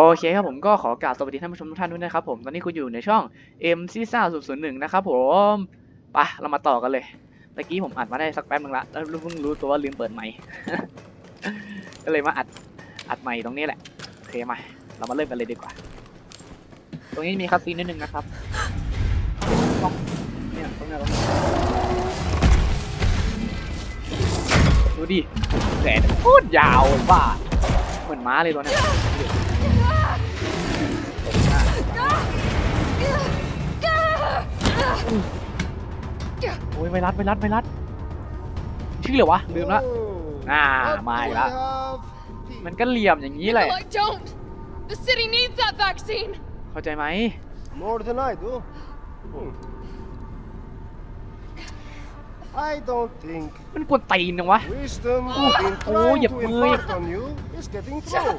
โอเคครับผมก็ขอกราบสวัสดีท่านผู้ชมทุกท่านด้วยนะครับผม ตอนนี้คุณอยู่ในช่อง M C ซ่า0 0 1นะครับผมไปเรามาต่อกันเลยตะกี้ผมอัดมาได้สักแป๊บนึงละแล้วเพิ่งรู้ตัวว่าลืมเปิดไมค์ก็เลยมาอัดอัดไมค์ตรงนี้แหละโอเคมาเรามาเริ่มกันเลยดีกว่า ตรงนี้มีคัสซีนนิดนึงนะครับต้องเนี่ยตรงเนี้ยตรงนี้ดูดิแขนโคตรยาวว่าเหมือนม้าเลยตัวเนี้ย โอ้ยไวรัสไวรัสไวรัสชื่อเหรอวะลืมละ Ah, What my do we God. have? มันก็เหลี่ยมอย่างนี้แหละ I don't. The city needs that vaccine. เข้าใจไหม More than I do. Hmm. I don't think มันกวนตีนจังวะ wisdom Oh, we've been oh, trying yeah, to boy. impart on you is getting through.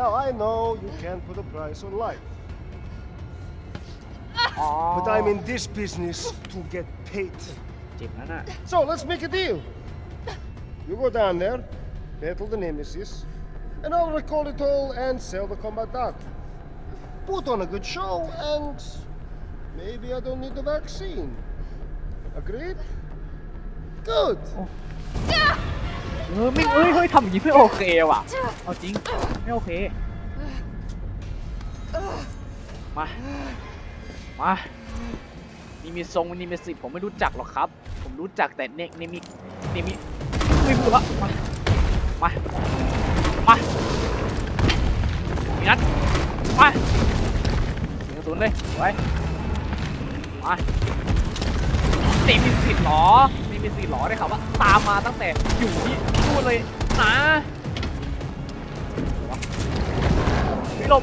Now I know you can't put a price on life, อ๋อ but I'm in this business to get paid. เจ็บนั่นน่ะ So let's make a deal. You go down there, battle the nemesis, and I'll recall it all and sell the combat dog. Put on a good show, and maybe I don't need the vaccine. Agreed? Good. เออไม่เอ้ยเฮ้ยทำอย่างนี้ไม่โอเคว่ะ เอาจริง ไม่โอเค มา มานี่มีทรงนี่มีสิผมไม่รู้จักหรอกครับ ผมรู้จักแต่เนกนี่มีนี่มีไม่พูดละมามามามีนัดมาเสียงศูนย์เลยไว้มานี่มีสิทธิ์หรอนี่มีสิทธิ์หรอได้ข่าวว่าตามมาตั้งแต่อยู่ที่นู่นเลยนะไม่หลบ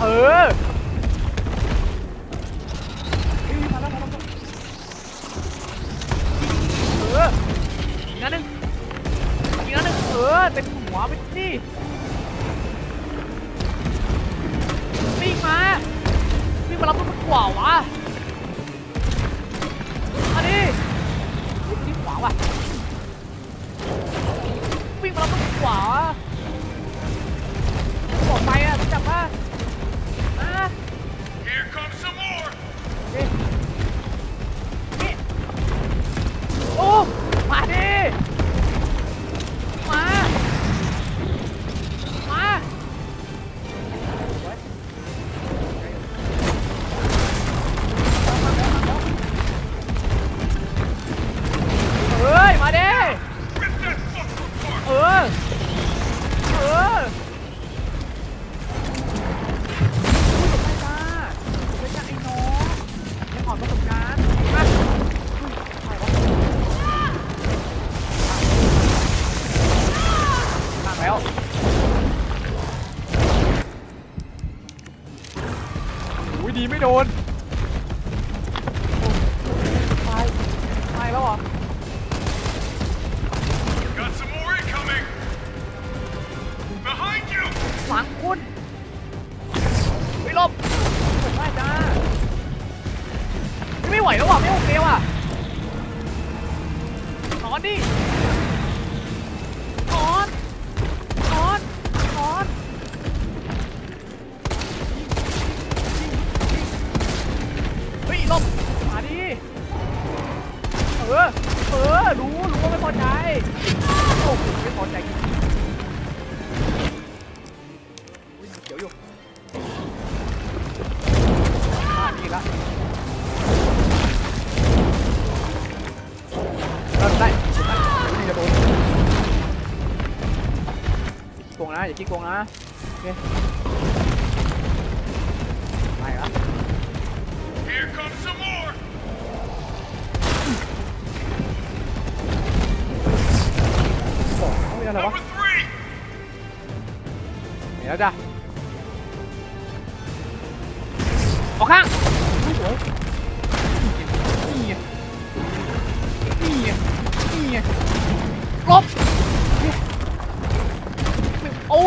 เออเฮ้ยมาแล้วมาแล้วมาแล้วเอออีกนัดหนึ่งอีกนัดหนึ่งเออเต็มหัวไปสิวิ่งมาวิ่งมารับรถมันกวาวะ นโอ้ตายตายแล้วเหรอ Got some more incoming. Behind you. หลังคุณไม่หลบไม่จ้าไม่ไหวแล้วว่ะไม่โอเคว่ะนอนดิ ขี้โกงนะอย่าขี้โกงนะโอเค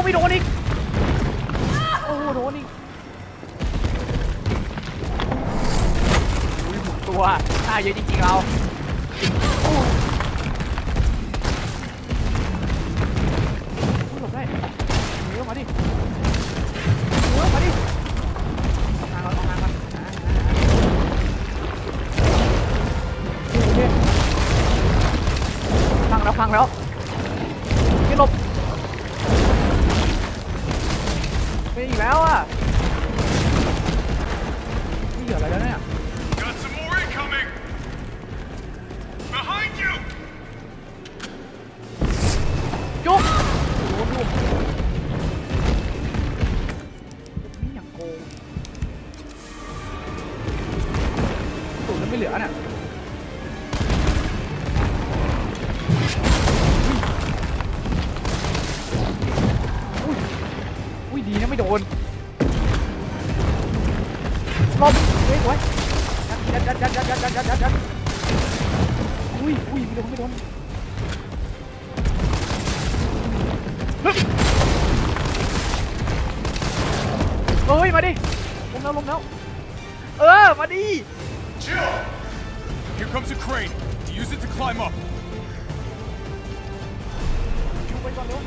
ไม่โดนอีก อีกแล้วอะนี่เหลืออะไรแล้วเนี่ย อุ้ยอุ้ยไม่โดนไม่โดน เฮ้ย มาดิลงแล้วลงแล้ว เออ มาดิ Jill! Here comes a crane. Use it to climb up. คิวไปก่อนเร็ว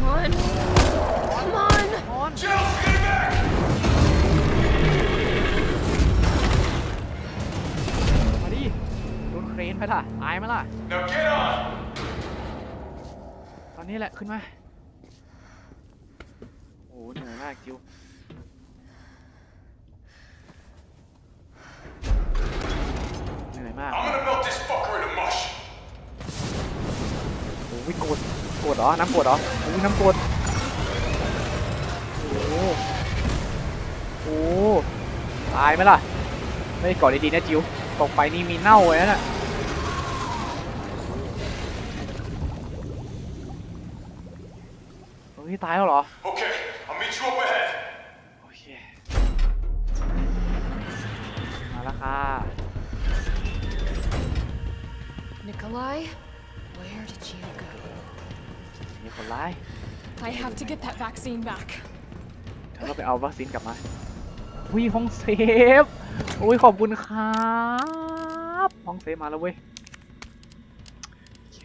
Come on. Come on. นอน Jill, stay back! โดนเครนไปล่ะตายไหมล่ะ Now get on! ตอนนี้แหละขึ้นมา โอ้เหนื่อยมากจิวเหนื่อยมาก I'm gonna melt this fucker into mush. โอ้ยโกรธโกรธเหรอ น้ำโกรธเหรอโอ้ยน้ำโกรธโอ้โหโอ้โหตายไหมล่ะ ไม่ได้กอดดีๆนะจิวตกไปนี่มีเน่าเลยนะ น่ะเฮ้ยตายแล้วเหรอ Okay, I'll meet you up ahead. โอเค มาแล้วค่ะ Nikolai, where did you go? มีคนร้าย I have to get that vaccine back. เธอก็ไปเอาวัคซีนกลับมาวิห้องเซฟโอ้ยขอบคุณครับห้องเซฟมาแล้วเว้ยโอเค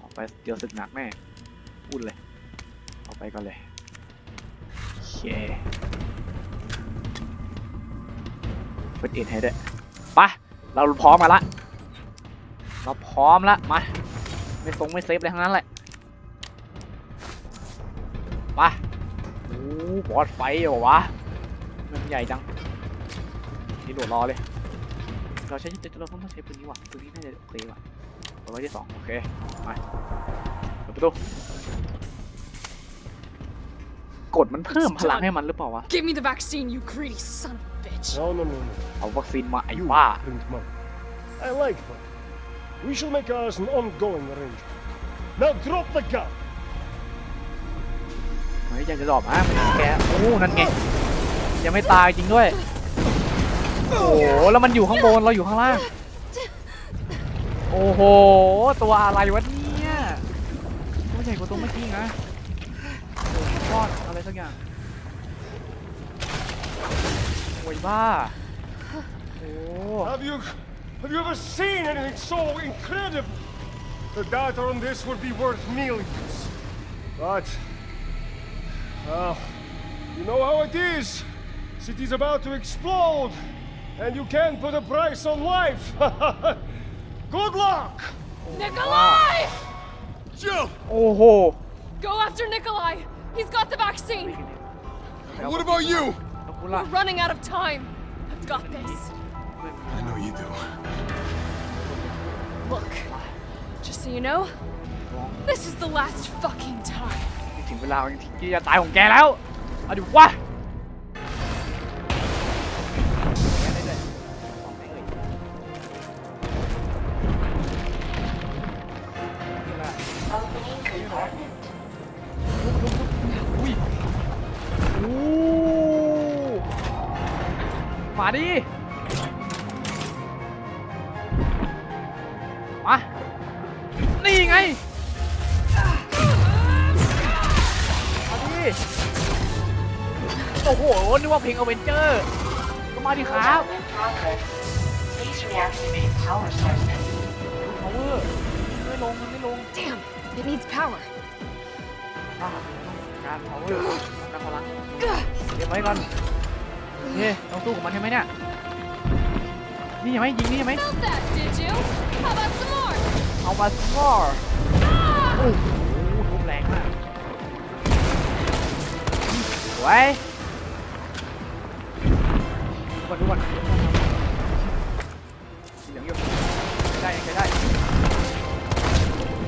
ออกไปเจอศึกหนักแน่พูดเลยเอา ไปก่อนเลยโอเคเปิดเอ็นให้ด้วยปะเราพร้อมกันละ เราพร้อมละมา ไม่ทรงไม่เซฟเลยทั้งนั้นแหละไปโอ้บอสไฟเหรอวะ มันใหญ่จัง นี่โดดรอเลย เราใช้จะเราต้องใช้ปืนนี้ว่ะปืนนี้น่าจะโอเคว่ะเอาไว้ที่สองโอเคมาเปิดประตู กดมันเพิ่มพลังให้มันหรือเปล่าวะ Give me the vaccine, you greedy son of a bitch. No, no, no, no. เอาวัคซีนมาไอ้ You บ้า print money. I like money. We shall make ours an ongoing arrangement. Now drop the gun. เฮ้ยยังจะหลอบอะมันแกโอ้นั่นไงยังไม่ตายจริงด้วย โอ้โหแล้วมันอยู่ข้างบนเราอยู่ข้างล่าง โอ้โห ตัวอะไรวะเนี่ยตัวใหญ่กว่าตัวเมื่อกี้นะโอ้โห ก้อนอะไรสักอย่างโอ้ยบ้า โอ้ Have you have you ever seen anything so incredible? The data on this would be worth millions. But well, you know how it is. City's about to explode, and you can't put a price on life. Good luck. Nikolai! Jill, โอ้โห Go after Nikolai. He's got the vaccine. What about you? ขอบคุณล่ะ We're running out of time. I've got this. I know you do. Look, just so you know, this is the last fucking time. ถึงเวลาที่จะตายของแกแล้ว เอาดิวะ โอ้โหนึกว่าเพลงอเวนเจอร์ก็มาดิครับ in progress. Please reactivate power sources. พาวเวอร์ไม่ลงมันไม่ลง Damn, it needs power. อะการพาวเวอร์การพลังเก็บไว้ก่อนเฮ้ต้องสู้กับมันใช่ไหมเนี่ย นี่ยังไหมยิงนี่ยังไหม Felt that, did you? How about some more? เอามาสมอร์โอ้โหทุบแรงมาก ไว้ดูก่อนดูก่อนสีเหลืองอยู่ใช้ได้ยังใช้ได้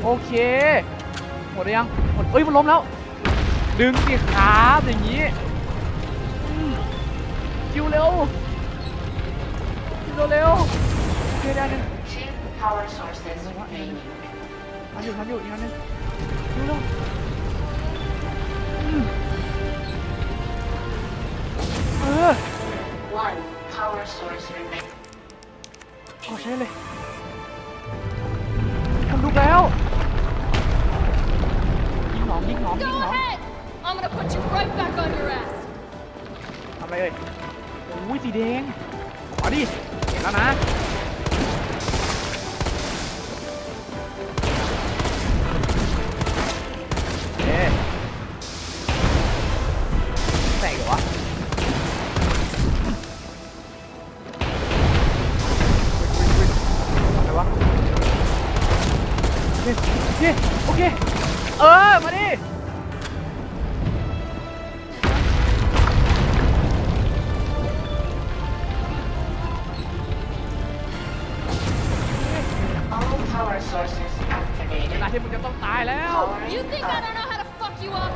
โอเค หมดหรือยัง หมดเอ้ย มันล้มแล้ว ดึงสิครับอย่างนี้อืมคิวเร็วคิวเร็วๆโอเคได้หนึ่ง Two power sources remaining. ทันอยู่ทันอยู่อีกอันหนึงคิวเร็วอืม เออ One power source remaining. เอาใช้เลยทำลูกแล้ว ยิงหนอมยิงหนอมยิ Go งหนอม ahead! I'm gonna put you right back on your ass. ทำอะไรเอ่ยโอ้ยสีแดงมาดิเห็นแล้วนะ ที่มึงจะต้องตายแล้ว Powering You think I up. don't know how to fuck you up?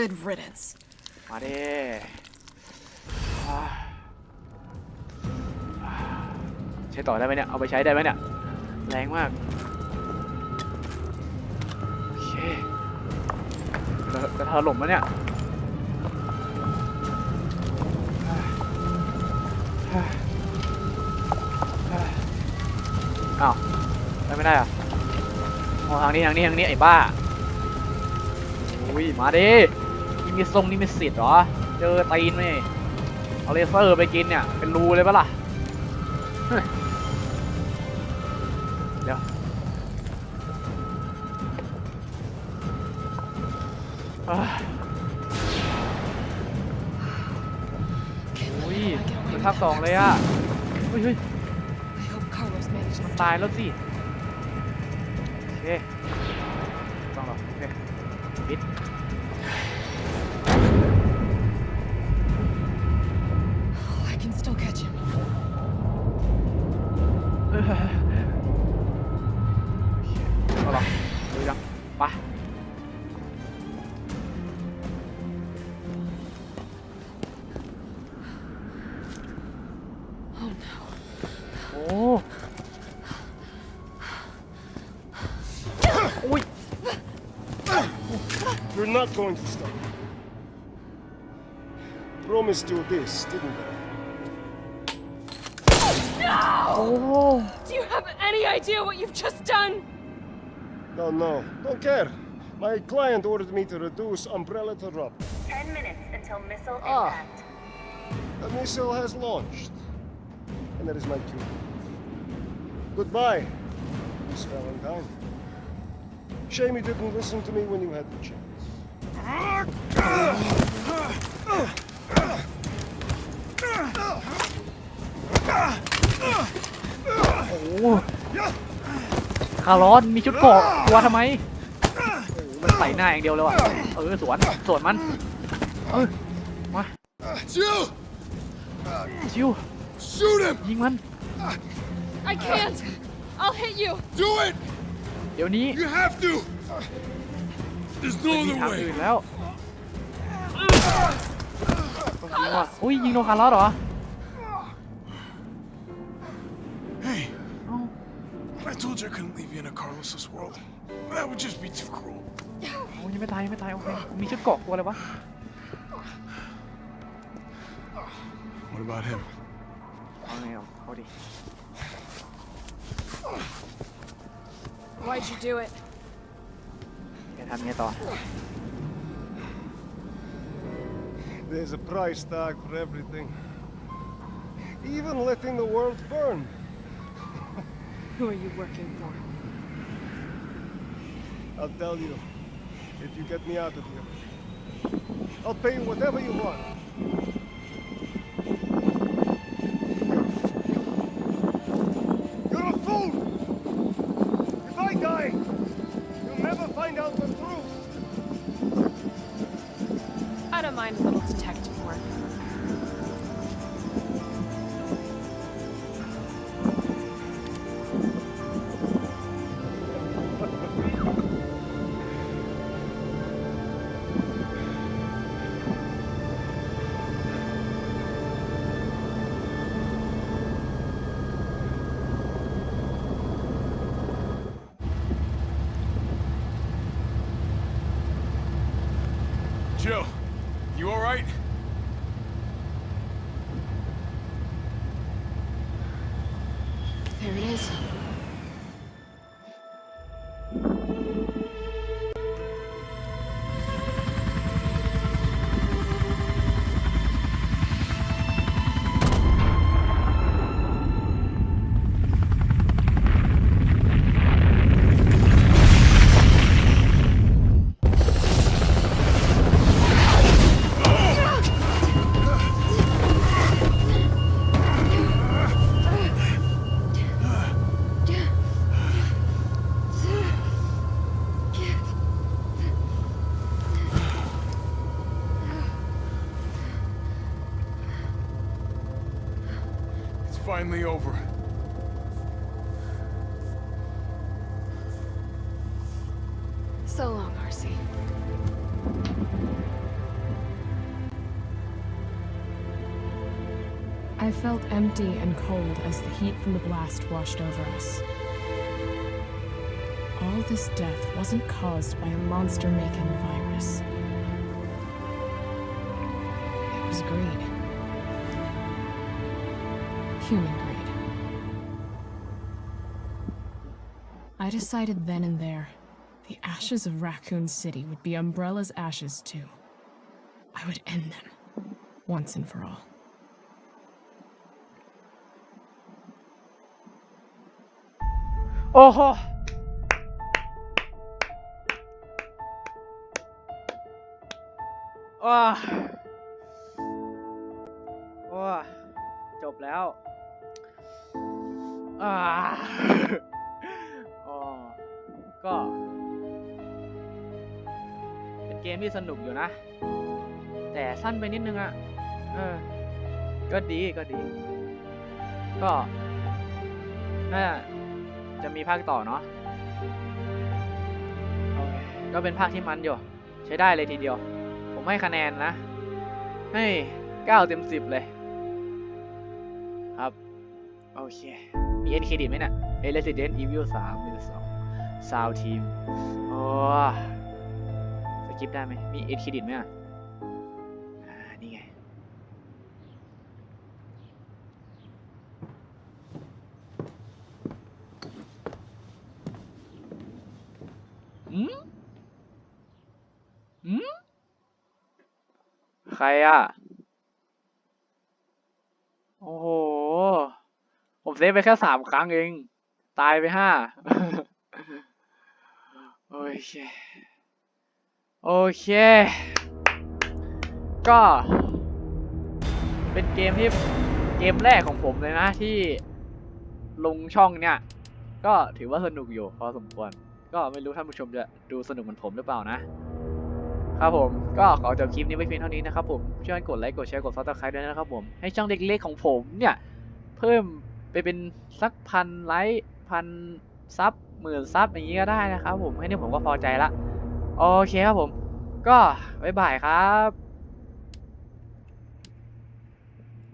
Good riddance. มาดิใช้ต่อได้ไหมเนี่ย เอาไปใช้ได้ไหมเนี่ย แรงมาก โอเคจะจะถล่มแล้วเนี่ยอ้าวไปไม่ได้อะอ๋อทางนี้ทางนี้ทางนี้ไอ้บ้า อุ้ย มาดิ มีทรงนี่มีสิทธิ์เหรอ เจอตีนไหมเอาเลเซอร์ไปกินเนี่ย เป็นรูเลยปะล่ะ เดี๋ยวอ่าอุ้ยเหมือนภาคสองเลยอะเฮ้ยเฮ้ย I hope Carlos managed มันตายแล้วสิโอเค เออเอาหรอดูยังไป Oh no. โอ้อุ้ย You're not going to stop. Promised you this, didn't I? โอ้ Do you have any idea what you've just done? No, no, don't care. My client ordered me to reduce Umbrella to rubble. Ten minutes until missile ah. impact. The missile has launched. And that is my cue. Goodbye, Miss Valentine. Shame you didn't listen to me when you had the chance. โอ้โหคารอนมีชุดเกาะกลัวทำไมโอ้โหมันใส่หน้าอย่างเดียวเลยว่ะเออสวนสวนมันเออมา Jill! ชิว Shoot him! ยิงมัน I can't. I'll hit you. Do it! เดี๋ยวนี้ You have to! There's ไม่ no มี other ทาง way. อื่นแล้วต้องยิงว่ะอุ้ยยิงโดนคาร์ลอสเหรอ told you I couldn't leave you in a Carlos's world. That would just be too cruel. โอ้ยยังไม่ตายยังไม่ตายโอเคมีชุดเกราะกลัวอะไรวะ What about him? เอาไงเอาเอาดิ Why'd you do it? แกทำไงต่อ There's a price tag for everything. Even letting the world burn. Who are you working for? I'll tell you if you get me out of here. I'll pay you whatever you want. I felt empty and cold as the heat from the blast washed over us. All this death wasn't caused by a monster making virus. It was greed. Human greed. I decided then and there the ashes of Raccoon City would be Umbrella's ashes too. I would end them, once and for all. โอ้โหว้าว้าจบแล้วอ่าอ๋อก็ เป็นเกมที่สนุกอยู่นะ แต่สั้นไปนิดนึงอะเออ ก็ดีก็ดี ก็น่า จะมีภาคต่อเนาะโอเคก็เป็นภาคที่มันอยู่ ใช้ได้เลยทีเดียว ผมให้คะแนนนะ ให้9เต็ม10เลย ครับ โอเค มีเอ็นเครดิตไหมเนี่ยเอ Resident Evil 3มี2 Sound Team โอ้สกิปได้ไหมมีเอ็นเครดิตไหมอะอ่า นี่ไง อืมอืมใค รอะโอ้โห ผมเซฟไปแค่สามครั้งเอง ตายไปห้าโอเค โอเค ก็ เป็นเกมที่เกมแรกของผมเลยนะที่ลงช่องเนี่ย ก็ถือว่าสนุกอยู่พอสมควร ก็ไม่รู้ท่านผู้ชมจะดูสนุกเหมือนผมหรือเปล่านะ ครับผม ก็ขอจบคลิปนี้ไว้เพียงเท่านี้นะครับผมช่วยกดไลค์กดแชร์กดซับสไครต์ด้วยนะครับผมให้ช่องเล็กๆของผมเนี่ย เพิ่มไปเป็นสักพันไลค์พันซับหมื่นซับอย่างนี้ก็ได้นะครับผมแค่นี้ผมก็พอใจละโอเคครับผม ก็บ๊ายบายครับ